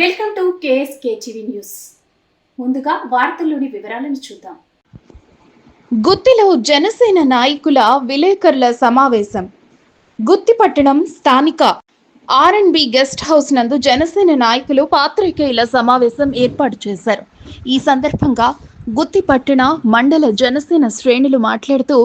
Welcome to KSK TV news. ముందుగా వార్తల్లోని వివరాలను చూద్దాం. గుత్తిలో జనసేన నాయకుల విలేకరుల సమావేశం. గుత్తి పట్టణం స్థానిక R and B guest house నందు జనసేన నాయకులు పాత్రికేయుల సమావేశం ఏర్పాటు చేశారు. ఈ సందర్భంగా గుత్తిపట్టణ మండల జనసేన శ్రేణులు మాట్లాడుతూ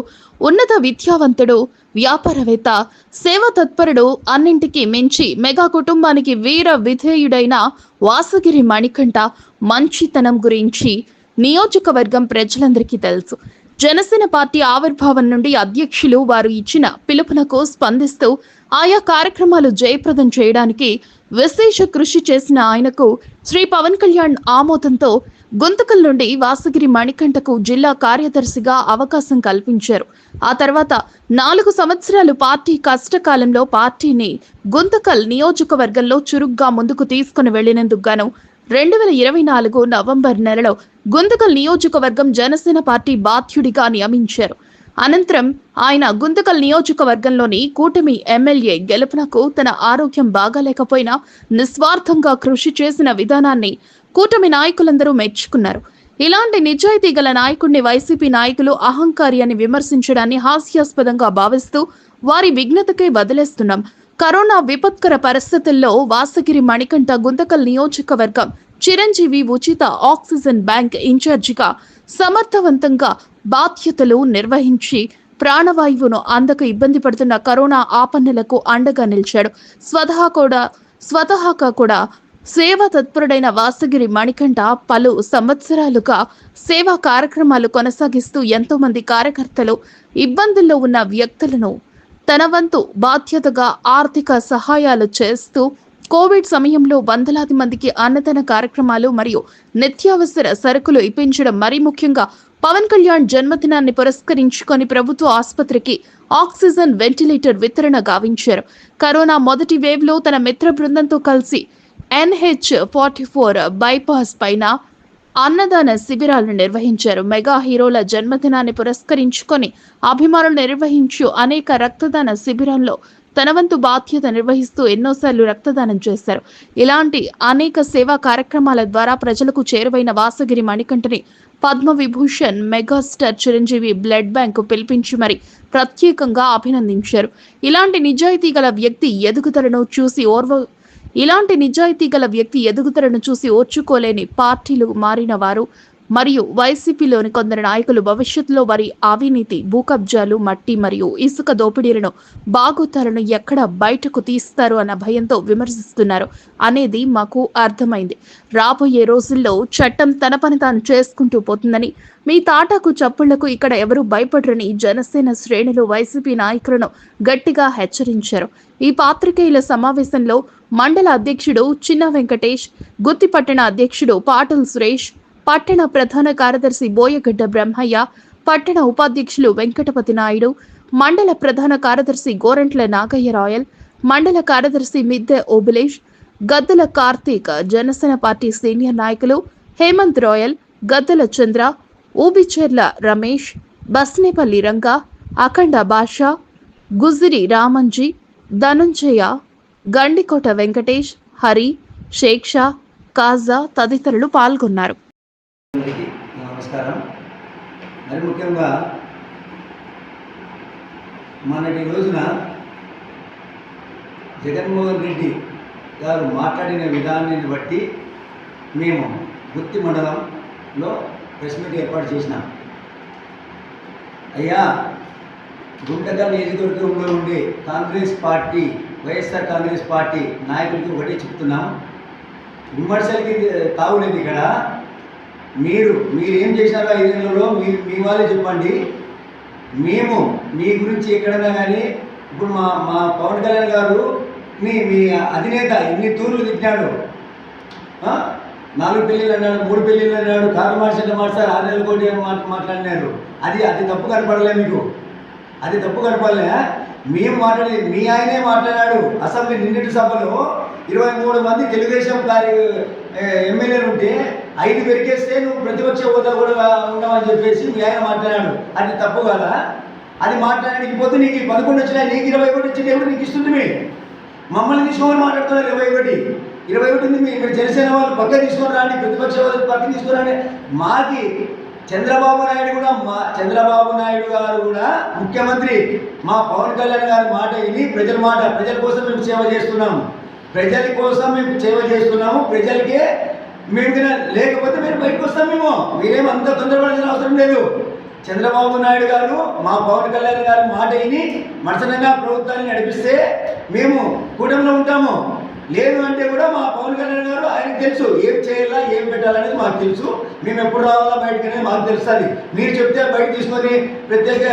ఉన్నత విద్యావంతుడు వ్యాపారవేత్త సేవ తత్పరుడు అన్నింటికీ మించి మెగా కుటుంబానికి వీర విధేయుడైన వాసగిరి మణికంఠ మంచితనం గురించి నియోజకవర్గం ప్రజలందరికీ తెలుసు. జనసేన పార్టీ ఆవిర్భావం నుండి అధ్యక్షులు వారు ఇచ్చిన పిలుపునకు స్పందిస్తూ ఆయా కార్యక్రమాలు జయప్రదం చేయడానికి విశేష కృషి చేసిన ఆయనకు శ్రీ పవన్ కళ్యాణ్ ఆమోదంతో గుంతకల్ నుండి వాసగిరి మణికంఠకు జిల్లా కార్యదర్శిగా అవకాశం కల్పించారు. ఆ తర్వాత నాలుగు సంవత్సరాలు పార్టీ కష్టకాలంలో పార్టీని గుంతకల్ నియోజకవర్గంలో చురుగ్గా ముందుకు తీసుకుని వెళ్ళినందుకు గాను రెండు వేల ఇరవై నాలుగు నవంబర్ నెలలో గుంతకల్ నియోజకవర్గం జనసేన పార్టీ బాధ్యుడిగా నియమించారు. అనంతరం ఆయన గుంతకల్ నియోజకవర్గంలోని కూటమి ఎమ్మెల్యే గెలుపునకు తన ఆరోగ్యం బాగాలేకపోయినా నిస్వార్థంగా కృషి చేసిన విధానాన్ని కూటమి నాయకులందరూ మెచ్చుకున్నారు. ఇలాంటి నిజాయితీ గల నాయకుడిని వైసీపీ నాయకులు అహంకారి అని విమర్శించడాన్ని హాస్యాస్పదంగా భావిస్తూ వారి విఘ్నతకే వదిలేస్తున్నాం. కరోనా విపత్కర పరిస్థితుల్లో వాసగిరి మణికంఠ గుంతకల్ నియోజకవర్గం చిరంజీవి ఉచిత ఆక్సిజన్ బ్యాంక్ ఇన్ఛార్జిగా సమర్థవంతంగా బాధ్యతలు నిర్వహించి ప్రాణవాయువును అందక ఇబ్బంది పడుతున్న కరోనా ఆపన్నులకు అండగా నిలిచాడు. స్వతహా కూడా స్వతహాగా కూడా సేవా తత్పరుడైన వాసగిరి మణికంఠ పలు సంవత్సరాలుగా సేవా కార్యక్రమాలు కొనసాగిస్తూ ఎంతో మంది కార్యకర్తలు ఇబ్బందుల్లో ఉన్న వ్యక్తులను తన వంతు బాధ్యతగా ఆర్థిక సహాయాలు చేస్తూ కోవిడ్ సమయంలో వందలాది మందికి అన్నదాన కార్యక్రమాలు మరియు నిత్యావసర సరుకులు ఇప్పించడం మరీ ముఖ్యంగా పవన్ కళ్యాణ్ జన్మదినాన్ని పురస్కరించుకొని ప్రభుత్వ ఆసుపత్రికి ఆక్సిజన్ వెంటిలేటర్ వితరణ గావించారు. కరోనా మొదటి వేవ్లో తన మిత్ర బృందంతో కలిసి ఎన్హెచ్ ఫార్టీ ఫోర్ బైపాస్ పైన అన్నదాన శిబిరాలను నిర్వహించారు. మెగా హీరోల జన్మదినాన్ని పురస్కరించుకొని అభిమానులు నిర్వహించు అనేక రక్తదాన శిబిరాల్లో తన వంతు బాధ్యత నిర్వహిస్తూ ఎన్నోసార్లు రక్తదానం చేశారు. ఇలాంటి అనేక సేవా కార్యక్రమాల ద్వారా ప్రజలకు చేరువైన Vasagiri మణికంఠని Padma Vibhushan megastar Chiranjeevi blood bank పిలిపించి మరి ప్రత్యేకంగా అభినందించారు. ఇలాంటి నిజాయితీ గల వ్యక్తి ఎదుగుదలను చూసి ఓర్వ ఇలాంటి నిజాయితీ గల వ్యక్తి ఎదుగుదలను చూసి ఓర్చుకోలేని పార్టీలు మారిన వారు మరియు వైసీపీలోని కొందరు నాయకులు భవిష్యత్తులో వారి అవినీతి భూకబ్జాలు మట్టి మరియు ఇసుక దోపిడీలను బాగోతాలను ఎక్కడ బయటకు తీస్తారు అన్న భయంతో విమర్శిస్తున్నారు అనేది మాకు అర్థమైంది. రాబోయే రోజుల్లో చట్టం తన పని తాను చేసుకుంటూ పోతుందని మీ తాటాకు చప్పుళ్ళకు ఇక్కడ ఎవరూ భయపడరని జనసేన శ్రేణులు వైసీపీ నాయకులను గట్టిగా హెచ్చరించారు. ఈ పాత్రికేయుల సమావేశంలో మండల అధ్యక్షుడు చిన్న వెంకటేష్ గుత్తిపట్టణ అధ్యక్షుడు పాటల్ సురేష్ పట్టణ ప్రధాన కార్యదర్శి బోయగడ్డ బ్రహ్మయ్య పట్టణ ఉపాధ్యక్షులు వెంకటపతి నాయుడు మండల ప్రధాన కార్యదర్శి గోరంట్ల నాగయ్య రాయల్ మండల కార్యదర్శి మిద్దె ఓబులేష్ గద్దల కార్తీక్ జనసేన పార్టీ సీనియర్ నాయకులు హేమంత్ రాయల్ గద్దల చంద్ర ఊబిచెర్ల రమేష్ బస్నేపల్లి రంగా అఖండ భాష గుజిరి రామంజీ ధనుంజయ గండికోట వెంకటేష్ హరి షేక్షా కాజా తదితరులు పాల్గొన్నారు. అందరికీ నమస్కారం. మరి ముఖ్యంగా మొన్నటి రోజున జగన్మోహన్ రెడ్డి గారు మాట్లాడిన విధానాన్ని బట్టి మేము గుత్తి మండలంలో ప్రెస్ మీట్ ఏర్పాటు చేసినాం. అయ్యా గుంటకల్ నియోజకవర్గంలో ఉండే Congress party YSR Congress party నాయకులకి ఒకటి చెప్తున్నాం. విమర్శలకి తావులేదు ఇక్కడ. మీరు మీరు ఏం చేశారో ఐదేళ్ళలో మీ మీ వాళ్ళే చెప్పండి. మేము మీ గురించి ఎక్కడైనా కానీ ఇప్పుడు మా మా పవన్ కళ్యాణ్ గారు మీ మీ అధినేత ఎన్ని తూర్లు తిట్టినాడు? నాలుగు పెళ్ళిళ్ళు అన్నాడు మూడు పెళ్ళిళ్ళు అన్నాడు కారు మార్చండి మార్చారు ఆరు నెలల కోటి మాట మాట్లాడినారు. అది అది తప్పు కనపడలే మీకు. అది తప్పు కనపడలే మేము మాట్లాడి మీ ఆయనే మాట్లాడాడు. అసెంబ్లీ నిన్నటి సభలో ఇరవై మూడు మంది తెలుగుదేశం కార్య ఎమ్మెల్యేలు ఉంటే ఐదు పెరిగేస్తే నువ్వు ప్రతిపక్ష హోదా కూడా ఉన్నావని చెప్పేసి మీ ఆయన మాట్లాడాడు. అది తప్పు కదా? అది మాట్లాడడానికి పోతే నీకు పదకొండు వచ్చినాయి నీకు ఇరవై ఒకటి వచ్చింది ఎవరు నీకు ఇస్తుంది మమ్మల్ని తీసుకోమని మాట్లాడుతున్నారు ఇరవై ఒకటి. ఇరవై ఒకటి ఉంది మీ- మీరు జనసేన వాళ్ళు పక్క తీసుకొని రాండి ప్రతిపక్ష వాళ్ళు పక్క తీసుకొని రాండి. మాకి చంద్రబాబు నాయుడు కూడా మా చంద్రబాబు నాయుడు గారు కూడా ముఖ్యమంత్రి. మా పవన్ కళ్యాణ్ గారి మాట విని ప్రజల మాట ప్రజల కోసం మేము సేవ చేస్తున్నాము ప్రజల కోసం మేము సేవ చేస్తున్నాము. ప్రజలకే మేము లేకపోతే మీరు బయటకు వస్తాం మేము. మీరేం అంత తొందరపడాల్సిన అవసరం లేదు. చంద్రబాబు నాయుడు గారు మా పవన్ కళ్యాణ్ గారు మాట విని మనసనంగా ప్రభుత్వాన్ని నడిపిస్తే మేము కూటమిలో ఉంటాము. లేదు అంటే కూడా మా పవన్ కళ్యాణ్ గారు ఆయనకు తెలుసు ఏం చేయాలా ఏం పెట్టాలనేది మాకు తెలుసు. మేము ఎప్పుడు రావాలా బయటకు అనేది మాకు తెలుస్తుంది. మీరు చెప్తే బయట తీసుకొని ప్రత్యేక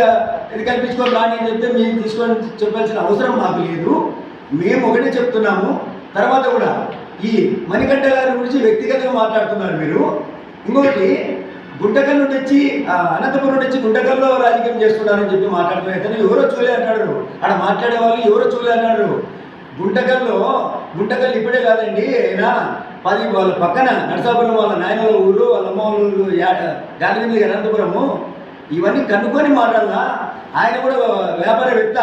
ఇది కల్పించుకొని రాని అని చెప్తే మీరు తీసుకొని చెప్పాల్సిన అవసరం మాకు లేదు. మేము ఒకటే చెప్తున్నాము. తర్వాత కూడా ఈ మణికంఠ గారి గురించి వ్యక్తిగతంగా మాట్లాడుతున్నారు మీరు. ఇంకొకటి గుంటకల్ నుండి వచ్చి ఆ, అనంతపురం నుండి వచ్చి గుంటకల్లో రాజకీయం చేస్తున్నారని చెప్పి మాట్లాడుతున్నారు ఇతను ఎవరో చూలే అంటాడు ఆడ మాట్లాడే వాళ్ళు ఎవరో చూలే అన్నాడు గుంటకల్లో గుంటకల్ ఇప్పుడే కాదండి అయినా పది వాళ్ళ పక్కన నరసాపురం వాళ్ళ నాయనల ఊరు వాళ్ళ అమ్మ వాళ్ళ ఊరు గాంధీ అనంతపురము ఇవన్నీ కనుక్కొని మాట్లాడాలా? ఆయన కూడా వ్యాపారవేత్త.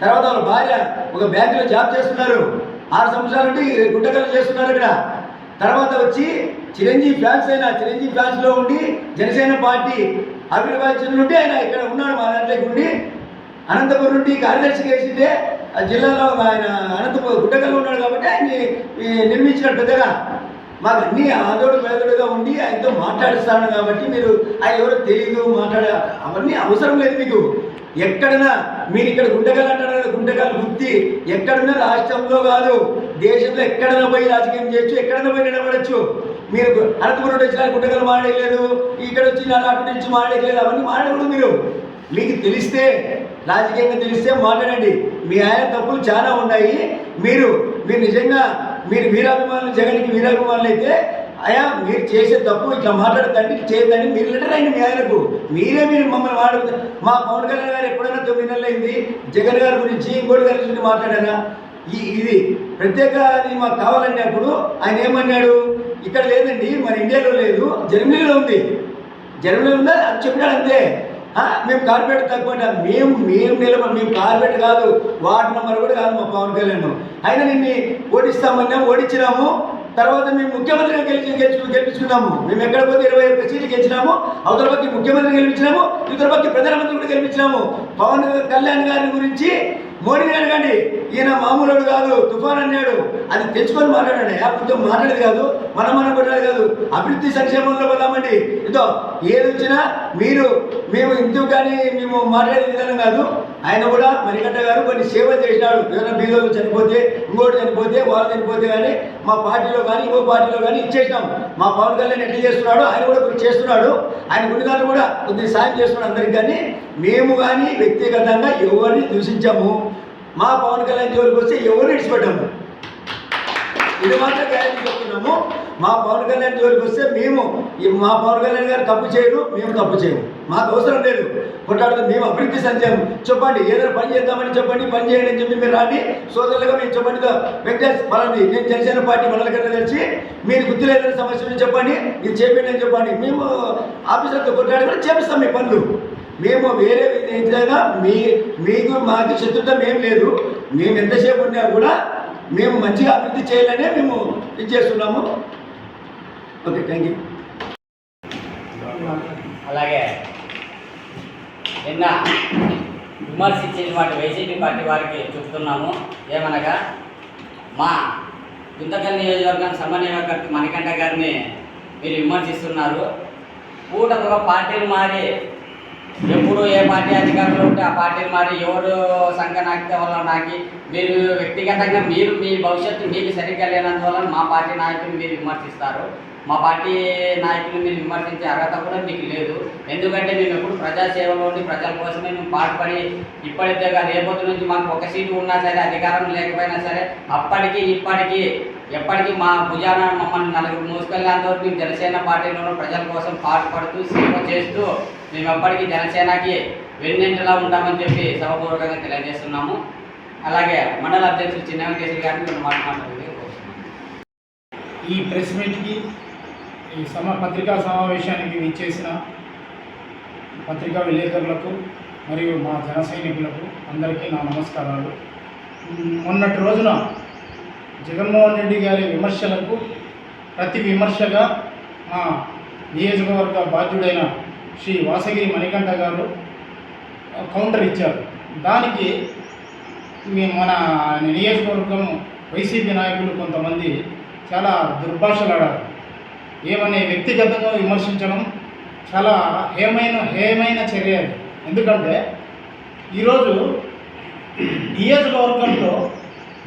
తర్వాత వాళ్ళ భార్య ఒక బ్యాంకులో జాబ్ చేస్తున్నారు. ఆరు సంవత్సరాల నుండి గుంటకల్లు చేస్తున్నారు ఇక్కడ. తర్వాత వచ్చి చిరంజీవి ఫ్యాన్స్ అయిన చిరంజీవి ఫ్యాన్స్లో ఉండి జనసేన పార్టీ ఆవిర్భావించిన నుండి ఆయన ఇక్కడ ఉన్నాడు మా దాంట్లోకి ఉండి. అనంతపురం నుండి కార్యదర్శిగా వేసిందే ఆ జిల్లాలో ఆయన అనంతపురం గుడ్డకల్లో ఉన్నాడు కాబట్టి ఆయన్ని నిర్మించినాడు పెద్దగా. మాకు అన్ని ఆదోడు పేదోడుగా ఉండి ఆయనతో మాట్లాడిస్తాను కాబట్టి మీరు ఆయన ఎవరో తెలియదు మాట్లాడ అవన్నీ అవసరం లేదు మీకు. ఎక్కడైనా మీరు ఇక్కడ గుంటకల్ అంటారు గుంటకల్ గుర్తి ఎక్కడున్నా రాష్ట్రంలో కాదు దేశంలో ఎక్కడైనా పోయి రాజకీయం చేయొచ్చు ఎక్కడైనా పోయి నిలబడచ్చు. మీరు అనంతపురం నుండి వచ్చిన గుంటకల్ మాడలేదు ఇక్కడ వచ్చి అటు నుంచి మాడలేదు అవన్నీ మాడకూడదు మీరు. మీకు తెలిస్తే రాజకీయంగా తెలిస్తే మాట్లాడండి. మీ ఆయన తప్పులు చాలా ఉన్నాయి. మీరు మీరు నిజంగా మీరు వీరాభిమానులు జగన్కి వీరాభిమానులు అయితే అయా మీరు చేసే తప్పు ఇట్లా మాట్లాడదండి చేయొద్దండి మీరు లెటర్ అయింది మీ ఆయనకు. మీరే మీరు మమ్మల్ని మాట్లాడు మా పవన్ కళ్యాణ్ గారు ఎప్పుడైనా తొమ్మిది నెలలు అయింది జగన్ గారి గురించి ఇంకోటి గారి గురించి మాట్లాడారా? ఈ ఇది ప్రత్యేక అది మాకు కావాలన్నప్పుడు ఆయన ఏమన్నాడు? ఇక్కడ లేదండి మన ఇండియాలో లేదు జర్మనీలో ఉంది. జర్మనీ ఉందా? అది చెప్పినాడు అంతే. మేము కార్పొరేట్ తక్కువ మేము మేము నిలబడి మేము కార్పొరేట్ కాదు వార్డు నెంబర్ కూడా కాదు మా పవన్ కళ్యాణ్. అయినా నిన్ను ఓడిస్తామన్నాము ఓడించినాము తర్వాత మేము ముఖ్యమంత్రిని గెలిచి గెలిచి గెలిపించుకున్నాము. మేము ఎక్కడ పోతే ఇరవై ఒక్క సీట్లు గెలిచినాము. అవతల పక్క ముఖ్యమంత్రి గెలిపించినాము. ఇతర పక్క ప్రధానమంత్రి కూడా గెలిపించినాము. పవన్ కళ్యాణ్ గారి గురించి మోడీని అడగండి ఈయన మామూలుడు కాదు తుఫాన్ అన్నాడు. అది తెచ్చుకొని మాట్లాడండి. కొంచెం మాట్లాడేది కాదు. మనం మనం కొట్టేది కాదు. అభివృద్ధి సంక్షేమంలో పోదామండి ఇదో ఏది వచ్చినా మీరు మేము ఇందుకు కానీ మేము మాట్లాడే విధానం కాదు. ఆయన కూడా మణికంఠ గారు కొన్ని సేవలు చేసినాడు. ఎవరైనా బీదోళ్ళు చనిపోతే ఇంకోటి చనిపోతే వాళ్ళు చనిపోతే కానీ మా పార్టీలో కానీ ఇంకో పార్టీలో కానీ ఇచ్చేసినాం. మా పవన్ కళ్యాణ్ ఎట్లా చేస్తున్నాడు ఆయన కూడా కొన్ని చేస్తున్నాడు. ఆయన గుణగాలు కూడా కొద్దిగా సాయం చేస్తున్నాడు అందరికి కానీ మేము కానీ వ్యక్తిగతంగా ఎవరిని దూషించాము. మా పవన్ కళ్యాణ్ జోలికి వస్తే ఎవరిని విడిచిపెట్టాము. ఇది మాత్రం గ్యారెంటీ చెప్తున్నాము. మా పవన్ కళ్యాణ్ జోలికి వస్తే మేము మా పవన్ కళ్యాణ్ గారు తప్పు చేయరు మేము తప్పు చేయము. మాకు అవసరం లేదు. కొట్లాడుతాం మేము అభివృద్ధి సంచయం. చెప్పండి ఏదైనా పని చేద్దామని చెప్పండి పని చేయండి అని చెప్పి మీరు రాండి. సోదరులుగా మేము చెప్పండి వెంకటేష్ పలాంటి నేను జనసేన పార్టీ మండలికన్నా తెలిసి మీరు గుర్తు లేదని సమస్య చెప్పండి. ఇది చేయండి అని చెప్పండి. మేము ఆఫీసర్తో కొట్లాడి కూడా చేపిస్తాం మీ పనులు. మేము వేరే విధంగా మీ మీకు మాకు శత్రుత్వం ఏం లేదు. మేము ఎంతసేపు ఉన్నా కూడా మేము మంచిగా అభివృద్ధి చేయాలనే మేము ఇచ్చేస్తున్నాము ఓకే థ్యాంక్ యూ అలాగే. నిన్న విమర్శించిన వాటి వైసీపీ పార్టీ వారికి చెప్తున్నాము. ఏమనగా మా గుంతకల్ నియోజకవర్గం సమన్వయకర్త మణికంఠ గారిని మీరు విమర్శిస్తున్నారు. కూటమిగా పార్టీలు మారి ఎప్పుడు ఏ పార్టీ అధికారంలో ఉంటే ఆ పార్టీని మారి ఎవరు సంఘ నాకితే వల్ల నాకి మీరు వ్యక్తిగతంగా మీరు మీ భవిష్యత్తు మీకు సరిగ్గా లేనందువల్ల మా పార్టీ నాయకులు మీరు విమర్శిస్తారు. మా పార్టీ నాయకులు మీరు విమర్శించే అర్హత కూడా మీకు లేదు. ఎందుకంటే మేము ఎప్పుడు ప్రజాసేవలో ఉండి ప్రజల కోసమే మేము పాటుపడి ఇప్పటికే కాదు రేపటి నుంచి మాకు ఒక సీటు ఉన్నా సరే అధికారం లేకపోయినా సరే అప్పటికి ఇప్పటికీ ఎప్పటికీ మా భుజాన మమ్మల్ని నలుగురు మోసుకెళ్ళేంత వరకు మేము జనసేన పార్టీలోనూ ప్రజల కోసం పాటుపడుతూ సేవ చేస్తూ మేము ఎప్పటికీ జనసేనకి వెన్నెంటలా ఉంటామని చెప్పి సభపూర్వకంగా తెలియజేస్తున్నాము. అలాగే మండల అధ్యక్షులు చిన్న వెంకటేశ్వర గారిని మేము మాట్లాడుతుంది ఈ ప్రెస్ మీట్కి ఈ సమ పత్రికా సమావేశానికి విచ్చేసిన పత్రికా విలేకరులకు మరియు మా జన సైనికులకు అందరికీ నా నమస్కారాలు. మొన్నటి రోజున జగన్మోహన్ రెడ్డి గారి విమర్శలకు ప్రతి విమర్శగా మా నియోజకవర్గ బాధ్యుడైన శ్రీ వాసగిరి మణికంఠ గారు కౌంటర్ ఇచ్చారు. దానికి మన నియోజకవర్గం వైసీపీ నాయకులు కొంతమంది చాలా దుర్భాషలాడారు. ఏమనే వ్యక్తిగతంగా విమర్శించడం చాలా హేమైన హేమైన చర్య ఎందుకంటే ఈరోజు నియోజకవర్గంలో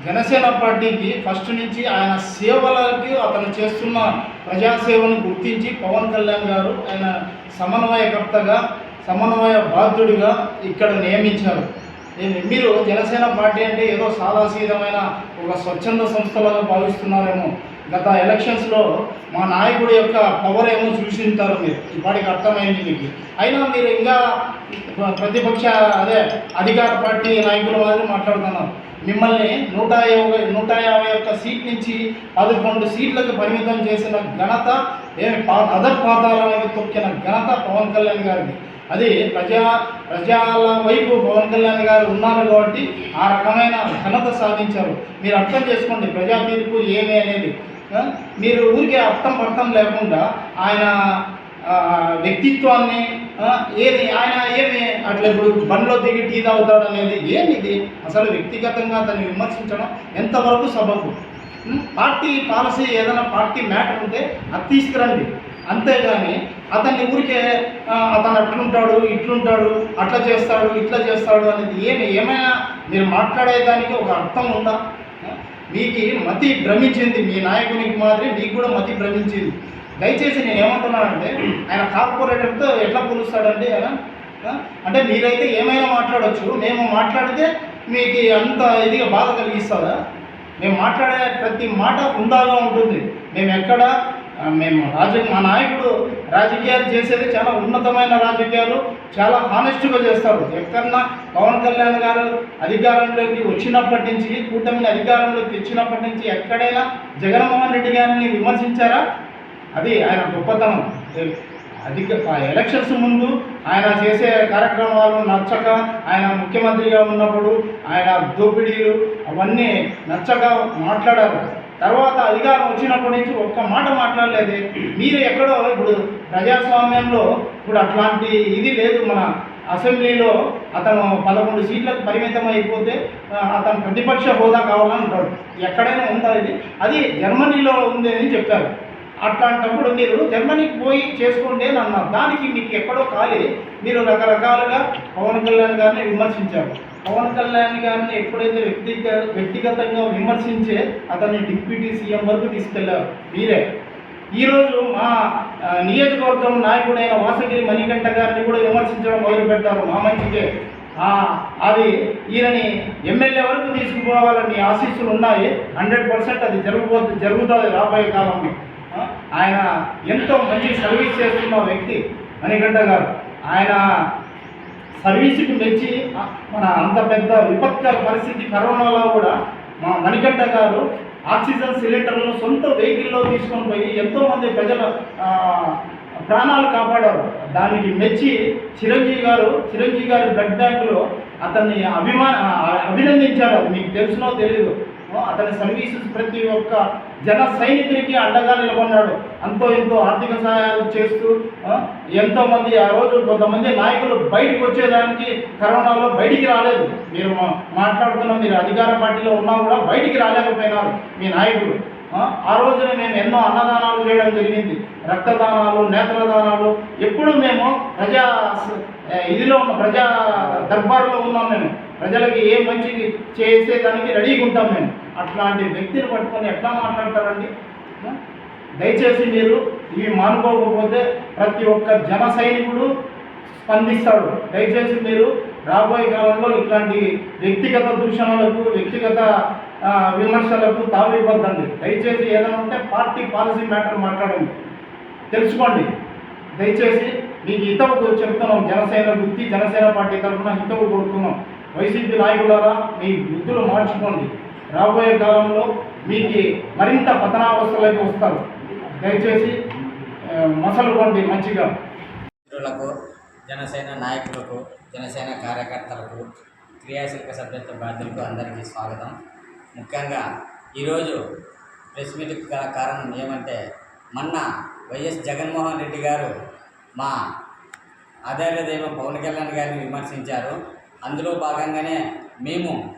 జనసేన పార్టీకి ఫస్ట్ నుంచి ఆయన సేవలకి అతను చేస్తున్న ప్రజాసేవను గుర్తించి పవన్ కళ్యాణ్ గారు ఆయన సమన్వయకర్తగా సమన్వయ బాధ్యుడిగా ఇక్కడ నియమించారు. మీరు జనసేన పార్టీ అంటే ఏదో సాదాసీదమైన ఒక స్వచ్ఛంద సంస్థలాగా భావిస్తున్నారేమో. గత ఎలక్షన్స్లో మా నాయకుడి యొక్క పవర్ ఏమో చూసింటారు మీరు. ఇప్పటికి అర్థమైంది మీకు. అయినా మీరు ఇంకా ప్రతిపక్ష అదే అధికార పార్టీ నాయకుల వారిని మాట్లాడుతున్నారు. మిమ్మల్ని నూట యాభై నూట యాభై ఒక్క సీట్ నుంచి పదకొండు సీట్లకు పరిమితం చేసిన ఘనత ఏమి పా అదర్ పాతాలని తొక్కిన ఘనత పవన్ కళ్యాణ్ గారిది. అది ప్రజా ప్రజల వైపు పవన్ కళ్యాణ్ గారు ఉన్నారు కాబట్టి ఆ రకమైన ఘనత సాధించారు. మీరు అర్థం చేసుకోండి ప్రజా తీర్పు ఏమి అనేది. మీరు ఊరికే అర్థం పర్థం లేకుండా ఆయన వ్యక్తిత్వాన్ని ఏది ఆయన ఏమి అట్లా ఇప్పుడు బండ్లో దిగి టీ తాగుతాడు అనేది ఏమిది అసలు వ్యక్తిగతంగా అతన్ని విమర్శించడం ఎంతవరకు సభకు పార్టీ పాలసీ ఏదైనా పార్టీ మ్యాటర్ ఉంటే అది తీసుకురండి. అంతేగాని అతన్ని ఊరికే అతను అట్లుంటాడు ఇట్లుంటాడు అట్లా చేస్తాడు ఇట్లా చేస్తాడు అనేది ఏమి ఏమైనా మీరు మాట్లాడేదానికి ఒక అర్థం ఉందా? మీకు మతి భ్రమించింది మీ నాయకునికి మాదిరి మీకు కూడా మతి భ్రమించింది. దయచేసి నేను ఏమంటున్నానంటే ఆయన కార్పొరేటర్తో ఎట్లా పోలుస్తాడండి ఆయన అంటే మీరైతే ఏమైనా మాట్లాడవచ్చు మేము మాట్లాడితే మీకు అంత ఇదిగా బాధ కలిగిస్తుందా మేము మాట్లాడే ప్రతి మాట హుందాగా ఉంటుంది. మేము ఎక్కడ మేము రాజ మా నాయకుడు రాజకీయాలు చేసేది చాలా ఉన్నతమైన రాజకీయాలు చాలా హానెస్ట్గా చేస్తారు. ఎక్కడన్నా పవన్ కళ్యాణ్ గారు అధికారంలోకి వచ్చినప్పటి నుంచి కూటమిని అధికారంలోకి తెచ్చినప్పటి నుంచి ఎక్కడైనా జగన్మోహన్ రెడ్డి గారిని విమర్శించారా? అది ఆయన గొప్పతనం. అధిక ఎలక్షన్స్ ముందు ఆయన చేసే కార్యక్రమాలు నచ్చక ఆయన ముఖ్యమంత్రిగా ఉన్నప్పుడు ఆయన దోపిడీలు అవన్నీ నచ్చక మాట్లాడారు. తర్వాత అధికారం వచ్చినప్పటి నుంచి ఒక్క మాట మాట్లాడలేదు. మీరు ఎక్కడో ఇప్పుడు ప్రజాస్వామ్యంలో ఇప్పుడు అట్లాంటి ఇది లేదు. మన అసెంబ్లీలో అతను పదకొండు సీట్లకు పరిమితం అయిపోతే అతను ప్రతిపక్ష హోదా కావాలంటాడు. ఎక్కడైనా ఉందా ఇది? అది జర్మనీలో ఉంది అని చెప్పారు. అట్లాంటప్పుడు మీరు జర్మనీకి పోయి చేసుకోండి అని అన్నారు. దానికి మీకు ఎక్కడో ఖాళీ. మీరు రకరకాలుగా పవన్ కళ్యాణ్ గారిని విమర్శించారు. పవన్ కళ్యాణ్ గారిని ఎప్పుడైతే వ్యక్తిగత వ్యక్తిగతంగా విమర్శించే అతన్ని డిప్యూటీ సీఎం వరకు తీసుకెళ్ళారు. మీరే. ఈరోజు మా నియోజకవర్గం నాయకుడైన వాసగిరి మణికంఠ గారిని కూడా విమర్శించడం మొదలుపెట్టారు మా మంచికే. అది ఈయనని ఎమ్మెల్యే వరకు తీసుకుపోవాలని ఆశీస్సులు ఉన్నాయి. హండ్రెడ్ పర్సెంట్ అది జరగబో జరుగుతుంది రాబోయే కాలంలో. ఆయన ఎంతో మంచి సర్వీస్ చేస్తున్న వ్యక్తి మణికంఠ గారు. ఆయన సర్వీసుకు మెచ్చి మన అంత పెద్ద విపత్కర పరిస్థితి కరోనాలో కూడా మా మణికంఠ గారు ఆక్సిజన్ సిలిండర్లను సొంత వెహికల్లో తీసుకొని పోయి ఎంతోమంది ప్రజల ప్రాణాలు కాపాడారు. దానికి మెచ్చి చిరంజీవి గారు చిరంజీవి గారి బ్లడ్ బ్యాంకులో అతన్ని అభిమాన అభినందించారు. మీకు తెలుసునో తెలియదు అతని సర్వీసెస్ ప్రతి ఒక్క జన సైనికునికి అండగా నిలబడినాడు అంతో ఎంతో ఆర్థిక సహాయాలు చేస్తూ ఎంతోమంది ఆ రోజు కొంతమంది నాయకులు బయటకు వచ్చేదానికి కరోనాలో బయటికి రాలేదు. మీరు మా- మాట్లాడుతున్న మీరు అధికార పార్టీలో ఉన్నా కూడా బయటికి రాలేకపోయినారు మీ నాయకులు. ఆ, రోజున మేము ఎన్నో అన్నదానాలు చేయడం జరిగింది. రక్తదానాలు నేత్రదానాలు. ఎప్పుడు మేము ప్రజా ఇదిలో ఉన్న ప్రజా దర్బారులో ఉన్నాం మేము. ప్రజలకి ఏ మంచి చేసేదానికి రెడీగా ఉంటాం మేము. అట్లాంటి వ్యక్తిని పట్టుకొని ఎట్లా మాట్లాడతారండి? దయచేసి మీరు ఇవి మానుకోకపోతే ప్రతి ఒక్క జన సైనికుడు స్పందిస్తాడు. దయచేసి మీరు రాబోయే కాలంలో ఇట్లాంటి వ్యక్తిగత దూషణలకు వ్యక్తిగత విమర్శలకు తావివ్వద్దండి. దయచేసి ఏదైనా ఉంటే పార్టీ పాలసీ మ్యాటర్ మాట్లాడండి. తెలుసుకోండి. దయచేసి మీకు హితవు చెప్తున్నాం. జనసేన వృత్తి జనసేన పార్టీ తరఫున హితవు కోరుతున్నాం. వైసీపీ నాయకులారా మీ బుద్ధులు మార్చుకోండి. రాబోయే కాలంలో మీకు మరింత పతనావస్థలోకి వస్తారు. దయచేసి ఆ, మసలుకోండి మంచిగా. మిత్రులకు జనసేన నాయకులకు జనసేన కార్యకర్తలకు క్రియాశీలక సభ్యత్వ బాధ్యులకు అందరికీ స్వాగతం. ముఖ్యంగా ఈరోజు ప్రెస్ మీట్కి గల కారణం ఏమంటే మొన్న వైఎస్ జగన్మోహన్ రెడ్డి గారు మా ఆదాయ దైవం పవన్ కళ్యాణ్ గారిని విమర్శించారు. అందులో భాగంగానే మేము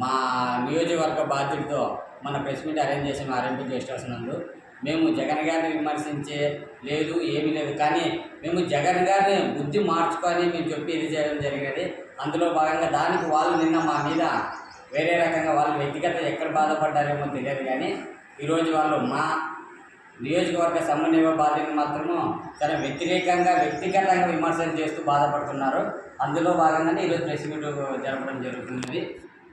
మా నియోజకవర్గ బాధ్యులతో మన ప్రెస్ మీట్ అరేంజ్ చేసాము ఆర్ఎంపీ గెస్ట్ హౌస్ నందు మేము జగన్ గారిని విమర్శించే లేదు ఏమీ లేదు. కానీ మేము జగన్ గారిని బుద్ధి మార్చుకొని మేము చెప్పి ఇది చేయడం జరిగినది అందులో భాగంగా దానికి వాళ్ళు నిన్న మా మీద వేరే రకంగా వాళ్ళు వ్యక్తిగత ఎక్కడ బాధపడ్డారేమో తెలియదు కానీ ఈరోజు వాళ్ళు మా నియోజకవర్గ సమన్వయ బాధ్యతను మాత్రము చాలా వ్యతిరేకంగా వ్యక్తిగతంగా విమర్శలు చేస్తూ బాధపడుతున్నారు. అందులో భాగంగానే ఈరోజు ప్రెస్ మీట్ జరపడం జరుగుతుంది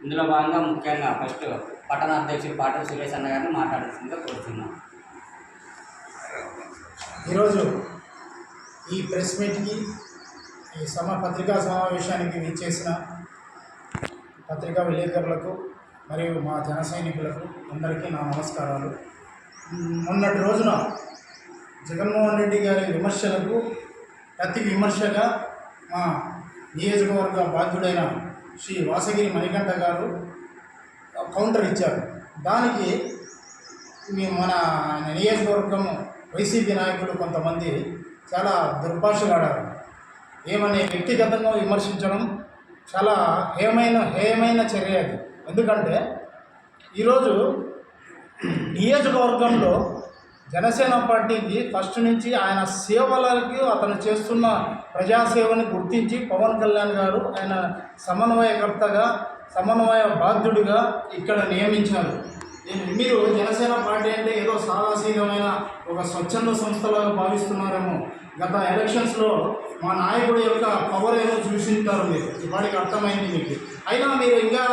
ఇందులో భాగంగా ముఖ్యంగా ఫస్ట్ పట్టణ అధ్యక్షుడు పాటల సురేష్ అన్న గారిని మాట్లాడాల్సిందిగా కోరుతున్నాం. ఈరోజు ఈ ప్రెస్ మీట్కి ఈ సమ పత్రికా సమావేశానికి విచ్చేసిన పత్రికా విలేకరులకు మరియు మా జన సైనికులకు అందరికీ నా నమస్కారాలు. మొన్నటి రోజున జగన్మోహన్ రెడ్డి గారి విమర్శలకు ప్రతి విమర్శగా మా నియోజకవర్గ బాధ్యుడైన శ్రీ వాసగిరి మణికంఠ గారు కౌంటర్ ఇచ్చారు. దానికి మన నియోజకవర్గం వైసీపీ నాయకులు కొంతమంది చాలా దుర్భాషలాడారు. ఏమని వ్యక్తిగతంగా విమర్శించడం చాలా హేమైన హేయమైన చర్య అది. ఎందుకంటే ఈరోజు నియోజకవర్గంలో జనసేన పార్టీకి ఫస్ట్ నుంచి ఆయన సేవలకి అతను చేస్తున్న ప్రజాసేవని గుర్తించి పవన్ కళ్యాణ్ గారు ఆయన సమన్వయకర్తగా సమన్వయ బాధ్యుడిగా ఇక్కడ నియమించారు. మీరు జనసేన పార్టీ అంటే ఏదో సాదాసీదమైన ఒక స్వచ్ఛంద సంస్థలాగా భావిస్తున్నారేమో. గత ఎలక్షన్స్లో మా నాయకుడి యొక్క పవర్ చూసి చూసింటారు మీరు. వాడికి అర్థమైంది మీకు. అయినా మీరు ఇంకా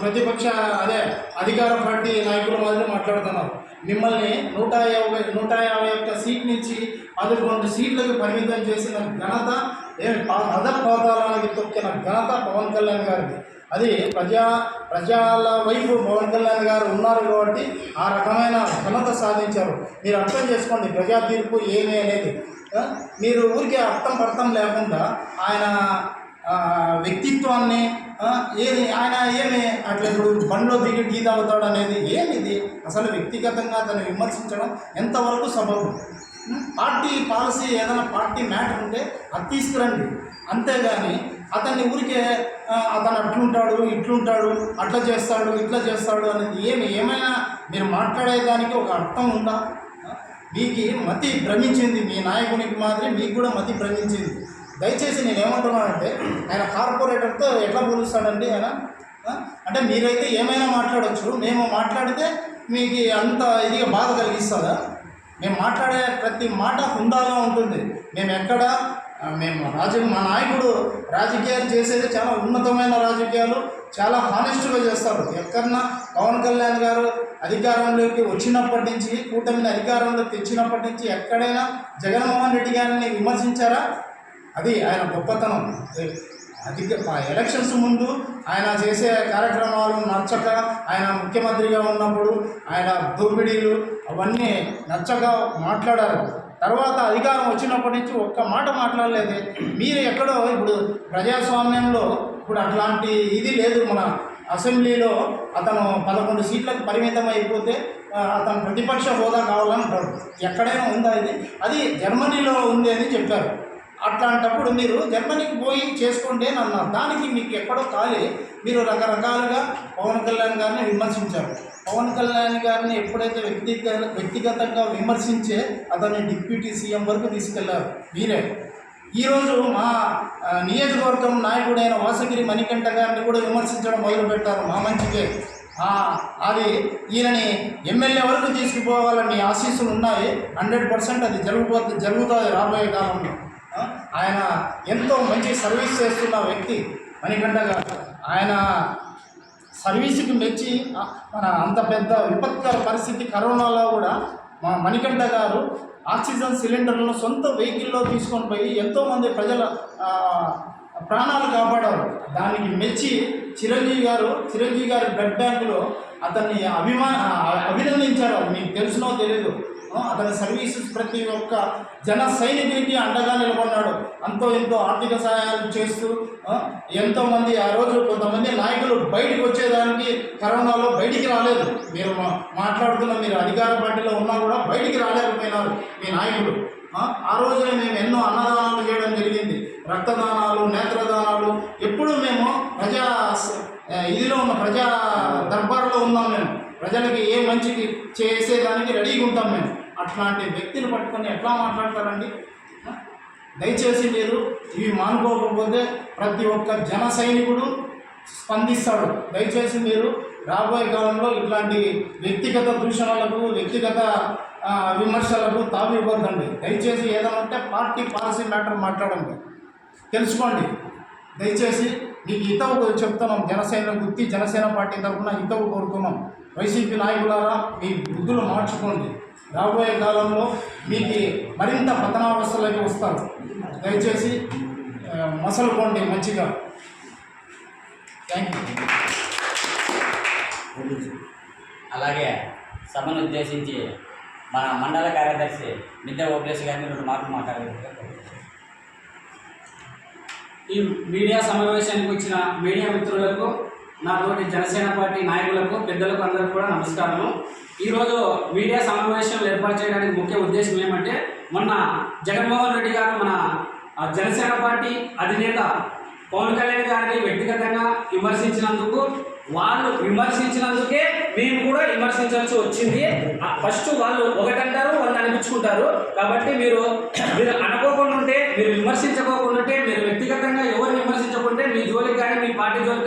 ప్రతిపక్ష అదే అధికార పార్టీ నాయకుల మాదిరి మాట్లాడుతున్నారు. మిమ్మల్ని నూట యాభై నూట యాభై ఒక్క సీట్ నుంచి పదకొండు సీట్లకు పరిమితం చేసిన ఘనత ఏమి అధపాతాలానికి తొక్కిన ఘనత పవన్ కళ్యాణ్ గారిది. అది ప్రజా ప్రజల వైపు పవన్ కళ్యాణ్ గారు ఉన్నారు కాబట్టి ఆ రకమైన ఘనత సాధించారు. మీరు అర్థం చేసుకోండి ప్రజా తీర్పు ఏమి అనేది. మీరు ఊరికే అర్థం పర్థం లేకుండా ఆయన వ్యక్తిత్వాన్ని ఏమి ఏది ఆయన ఏమి అట్లా ఇప్పుడు బండిలో దిగి టీ తాగుతాడు అనేది ఏమిది? అసలు వ్యక్తిగతంగా అతను విమర్శించడం ఎంతవరకు సబబు పార్టీ పాలసీ ఏదైనా పార్టీ మ్యాటర్ ఉంటే అది తీసుకురండి. అంతేగాని అతన్ని ఊరికే అతను అట్లుంటాడు ఇట్లుంటాడు అట్లా చేస్తాడు ఇట్లా చేస్తాడు అనేది ఏమి ఏమైనా మీరు మాట్లాడేదానికి ఒక అర్థం ఉందా? మీకు మతి భ్రమించింది మీ నాయకునికి మాదిరి మీకు కూడా మతి భ్రమించింది. దయచేసి నేను ఏమంటున్నానంటే ఆయన కార్పొరేటర్తో ఎట్లా పోలుస్తాడండి ఆయన? అంటే మీరైతే ఏమైనా మాట్లాడవచ్చు మేము మాట్లాడితే మీకు అంత ఇదిగా బాధ కలిగిస్తుందా మేము మాట్లాడే ప్రతి మాట హుందాగా ఉంటుంది. మేము ఎక్కడ మేము రాజ మా నాయకుడు రాజకీయాలు చేసేది చాలా ఉన్నతమైన రాజకీయాలు చాలా హానెస్ట్గా చేస్తారు. ఎక్కడన్నా పవన్ కళ్యాణ్ గారు అధికారంలోకి వచ్చినప్పటి నుంచి కూటమిని అధికారంలో తెచ్చినప్పటి నుంచి ఎక్కడైనా జగన్మోహన్ రెడ్డి గారిని విమర్శించారా? అది ఆయన గొప్పతనం. అధిక ఎలక్షన్స్ ముందు ఆయన చేసే కార్యక్రమాలు నచ్చక ఆయన ముఖ్యమంత్రిగా ఉన్నప్పుడు ఆయన దోపిడీలు అవన్నీ నచ్చక మాట్లాడారు. తర్వాత అధికారం వచ్చినప్పటి నుంచి ఒక్క మాట మాట్లాడలేదు. మీరు ఎక్కడో ఇప్పుడు ప్రజాస్వామ్యంలో ఇప్పుడు అట్లాంటి ఇది లేదు మన అసెంబ్లీలో. అతను పదకొండు సీట్లకు పరిమితం అయిపోతే అతను ప్రతిపక్ష హోదా కావాలని అంటారు ఎక్కడైనా ఉందా ఇది? అది జర్మనీలో ఉంది అని చెప్పారు. అట్లాంటప్పుడు మీరు జర్మనీకి పోయి చేసుకోండి అని అన్నారు. దానికి మీకు ఎక్కడో ఖాళీ. మీరు రకరకాలుగా పవన్ కళ్యాణ్ గారిని విమర్శించారు. పవన్ కళ్యాణ్ గారిని ఎప్పుడైతే వ్యక్తిగత వ్యక్తిగతంగా విమర్శించే అతన్ని డిప్యూటీ సీఎం వరకు తీసుకెళ్ళారు మీరే ఈరోజు మా నియోజకవర్గం నాయకుడైన వాసగిరి మణికంఠ గారిని కూడా విమర్శించడం మొదలుపెట్టారు మా మంచికే. అది ఈయనని ఎమ్మెల్యే వరకు తీసుకుపోవాలని ఆశీస్సులు ఉన్నాయి. హండ్రెడ్ పర్సెంట్ అది జరుగుతుంది జరుగుతుంది రాబోయే కాలంలో. ఆయన ఎంతో మంచి సర్వీస్ చేస్తున్న వ్యక్తి మణికంఠ గారు ఆయన సర్వీస్కి మెచ్చి మన అంత పెద్ద విపత్కర పరిస్థితి కరోనాలో కూడా మా మణికంఠ గారు ఆక్సిజన్ సిలిండర్లను సొంత వెహికల్లో తీసుకొని పోయి ఎంతోమంది ప్రజల ప్రాణాలు కాపాడారు. దానికి మెచ్చి చిరంజీవి గారు చిరంజీవి గారి బ్లడ్ బ్యాంకులో అతన్ని అభిమా అభినందించారు. మీకు తెలుసునో తెలియదు అతని సర్వీసెస్ ప్రతి ఒక్క జన సైనికునికి అండగా నిలబడినాడు అంతో ఎంతో ఆర్థిక సహాయాలు చేస్తూ ఎంతోమంది ఆ రోజు కొంతమంది నాయకులు బయటకు వచ్చేదానికి కరోనాలో బయటికి రాలేదు. మీరు మాట్లాడుతున్న మీరు అధికార పార్టీలో ఉన్నా కూడా బయటికి రాలేకపోయినారు మీ నాయకుడు ఆ? రోజునే మేము ఎన్నో అన్నదానాలు చేయడం జరిగింది. రక్తదానాలు నేత్రదానాలు ఎప్పుడూ మేము ప్రజా ఇదిలో ఉన్న ప్రజా దర్బార్లో ఉన్నాం మేము. ప్రజలకి ఏ మంచికి చేసేదానికి రెడీగా ఉంటాం మేము. అట్లాంటి వ్యక్తిని పట్టుకొని ఎట్లా మాట్లాడతారండి? దయచేసి మీరు ఇవి మానుకోకపోతే ప్రతి ఒక్క జన సైనికుడు స్పందిస్తాడు. దయచేసి మీరు రాబోయే కాలంలో ఇట్లాంటి వ్యక్తిగత దూషణలకు వ్యక్తిగత విమర్శలకు విమర్శలకు తావివ్వద్దండి. దయచేసి ఏదైనా ఉంటే పార్టీ పాలసీ మ్యాటర్ మాట్లాడండి. తెలుసుకోండి. దయచేసి మీకు హితవు చెప్తున్నాం. జనసేన గుర్తి జనసేన పార్టీ తరఫున హితవు కోరుతున్నాం వైసీపీ నాయకులారా మీ బుద్ధులు మార్చుకోండి. రాబోయే కాలంలో మీకు మరింత పతనావస్థలోకి వస్తారు. దయచేసి మసలుకోండి మంచిగా. థ్యాంక్ యూ అలాగే సభను ఉద్దేశించి మన మండల కార్యదర్శి మిద్దె ఓపేసి గారిని రెండు మాటలు మాట్లాడారు ఈ మీడియా సమావేశానికి వచ్చిన మీడియా మిత్రులకు నాతోటి జనసేన పార్టీ నాయకులకు పెద్దలకు అందరికీ కూడా నమస్కారము. ఈరోజు మీడియా సమావేశం ఏర్పాటు చేయడానికి ముఖ్య ఉద్దేశం ఏమంటే మొన్న జగన్మోహన్ రెడ్డి గారు మన జనసేన పార్టీ అధినేత పవన్ కళ్యాణ్ గారిని వ్యక్తిగతంగా విమర్శించినందుకు వాళ్ళు విమర్శించినందుకే మేము కూడా విమర్శించాల్సి వచ్చింది. ఫస్ట్ వాళ్ళు ఒకటంటారు వాళ్ళు అనిపించుకుంటారు. కాబట్టి మీరు మీరు అనుకోకుండా ఉంటే మీరు విమర్శించుకోకుండా ఉంటే మీరు వ్యక్తిగతంగా ఎవరు విమర్శించకుంటే మీ జోలికి కానీ మీ పార్టీ జోలికి